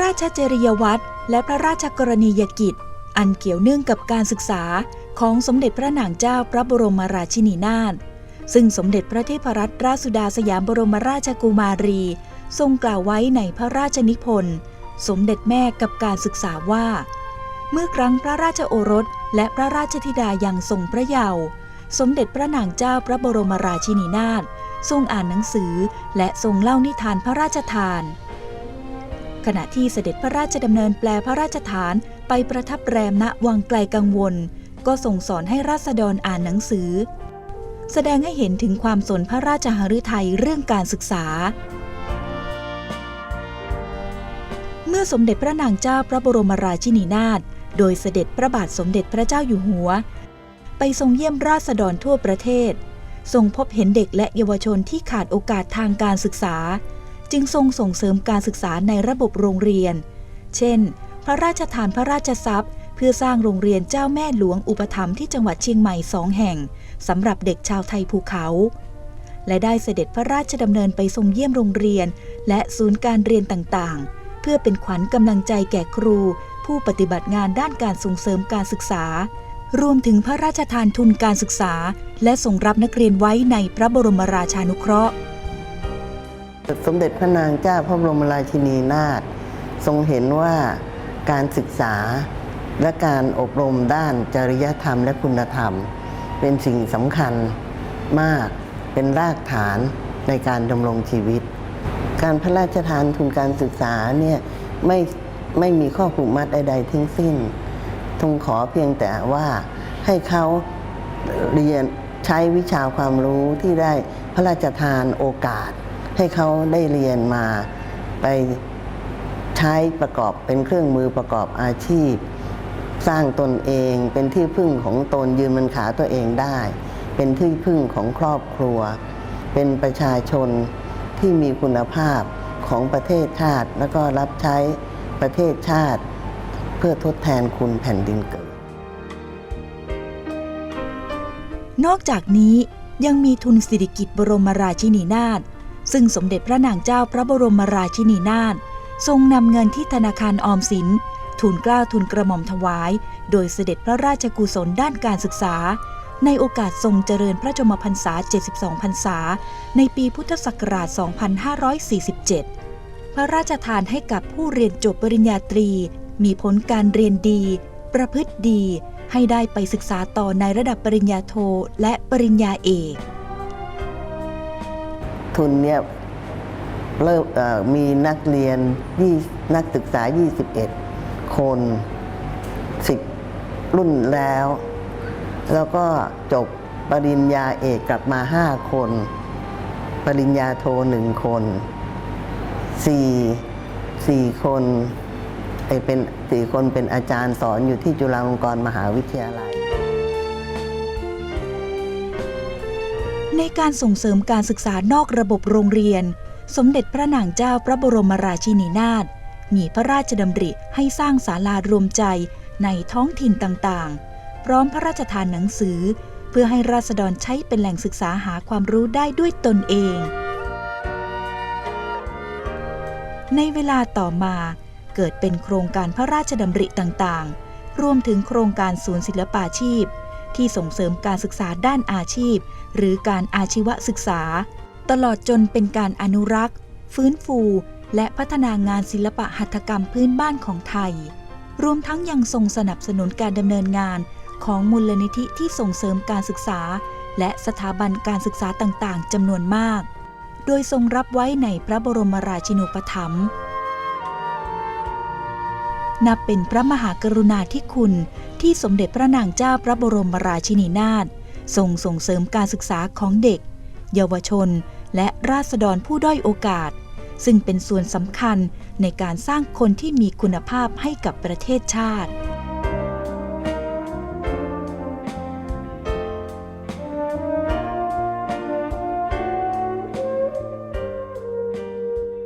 ราชจริยวัตรและพระราชกรณียกิจ อันเกี่ยวเนื่องกับการศึกษาของสมเด็จพระนางเจ้าพระบรมราชินีนาถซึ่งสมเด็จพระเทพรัตนราชสุดาสยามบรมราชกุมารี ทรงกล่าวไว้ในพระราชนิพนธ์สมเด็จแม่กับการศึกษาว่า เมื่อครั้งพระราชโอรสและพระราชธิดายังทรงพระเยาว์สมเด็จพระนางเจ้าพระบรมราชินีนาถทรงอ่านหนังสือและทรงเล่านิทานพระราชทาน ขณะที่เสด็จพระราชดำเนินแปลพระราชฐานไปประทับแรมณวังไกลกังวล ก็ส่งสอนให้ราษฎรอ่านหนังสือ แสดงให้เห็นถึงความสนพระราชหฤทัยเรื่องการศึกษา เมื่อสมเด็จพระนางเจ้าพระบรมราชินีนาถโดยเสด็จพระบาทสมเด็จพระเจ้าอยู่หัว ไปทรงเยี่ยมราษฎรทั่วประเทศ ทรงพบเห็นเด็กและเยาวชนที่ขาดโอกาสทางการศึกษา จึงทรงส่งเสริมการศึกษาในระบบโรงเรียน เช่น พระราชทานพระราชทรัพย์ เพื่อสร้างโรงเรียนเจ้าแม่หลวงอุปถัมภ์ที่จังหวัดเชียงใหม่สองแห่งสำหรับเด็กชาวไทยภูเขา และได้เสด็จพระราชดำเนินไปทรงเยี่ยมโรงเรียน และศูนย์การเรียนต่างๆ เพื่อเป็นขวัญกำลังใจแก่ครู ผู้ปฏิบัติงานด้านการส่งเสริมการศึกษารวมถึงพระราชทานทุนการศึกษา และส่งรับนักเรียนไว้ในพระบรมราชานุเคราะห์ สมเด็จพระนางเจ้าพระบรมราชินีนาถทรงเห็นว่าการศึกษาและการอบรมด้านจริยธรรมและคุณธรรม เป็นสิ่งสำคัญมากเป็นรากฐานในการดำรงชีวิต การพระราชทานทุนการศึกษาเนี่ยไม่ไม่มีข้อผูกมัดใดๆทั้งสิ้นทรงขอเพียงแต่ว่าให้เขาเรียนใช้วิชาความรู้ที่ได้พระราชทานโอกาส ให้เขาได้เรียนมาไปใช้ประกอบเป็นเครื่องมือประกอบอาชีพ สร้างตนเองเป็นที่พึ่งของตนยืนบนขาตัวเองได้ เป็นที่พึ่งของครอบครัว เป็นประชาชนที่มีคุณภาพของประเทศชาติ แล้วก็รับใช้ประเทศชาติ เพื่อทดแทนคุณแผ่นดินเกิด นอกจากนี้ยังมีทุนสิริกิติ์บรมราชินีนาถ ซึ่งสมเด็จพระนางเจ้าพระบรมราชินีนาถทรงนำเงินที่ธนาคารออมสินทุนกล้าทุนกระหม่อมถวาย โดยเสด็จพระราชกุศลด้านการศึกษา ในโอกาสทรงเจริญพระชมพรรษา 72 พรรษา ในปีพุทธศักราช 2547 พระราชทานให้กับผู้เรียนจบปริญญาตรี มีผลการเรียนดี ประพฤติดี ให้ได้ไปศึกษาต่อในระดับปริญญาโทและปริญญาเอก ทุนเนี่ยเริ่มมีนักเรียนยี่นักศึกษา 21 คน10รุ่นแล้ว แล้วก็จบปริญญาเอกกลับมา 5 คน ปริญญาโทหนึ่งคนสี่สี่คนไอเป็นสี่คนเป็นอาจารย์สอนอยู่ที่จุฬาลงกรณ์มหาวิทยาลัย ในการส่งเสริมการศึกษานอกระบบโรงเรียน สมเด็จพระนางเจ้าพระบรมราชินีนาถมีพระราชดำริให้สร้างศาลารวมใจในท้องถิ่นต่างๆ พร้อมพระราชทานหนังสือ เพื่อให้ราษฎรใช้เป็นแหล่งศึกษาหาความรู้ได้ด้วยตนเอง ในเวลาต่อมาเกิดเป็นโครงการพระราชดำริต่างๆ รวมถึงโครงการศูนย์ศิลปาชีพ ที่ส่งเสริมการศึกษาด้านอาชีพ หรือการอาชีวศึกษา ตลอดจนเป็นการอนุรักษ์ ฟื้นฟู และพัฒนางานศิลปะหัตถกรรมพื้นบ้านของไทย รวมทั้งยังทรงสนับสนุนการดำเนินงานของมูลนิธิที่ส่งเสริมการศึกษา และสถาบันการศึกษาต่างๆจำนวนมาก โดยทรงรับไว้ในพระบรมราชินูปถัมภ์ นับเป็นพระมหากรุณาธิคุณที่สมเด็จพระนางเจ้าพระบรมราชินีนาถทรงส่งเสริมการศึกษาของเด็ก เยาวชน และราษฎรผู้ด้อยโอกาส ซึ่งเป็นส่วนสำคัญในการสร้างคนที่มีคุณภาพให้กับประเทศชาติ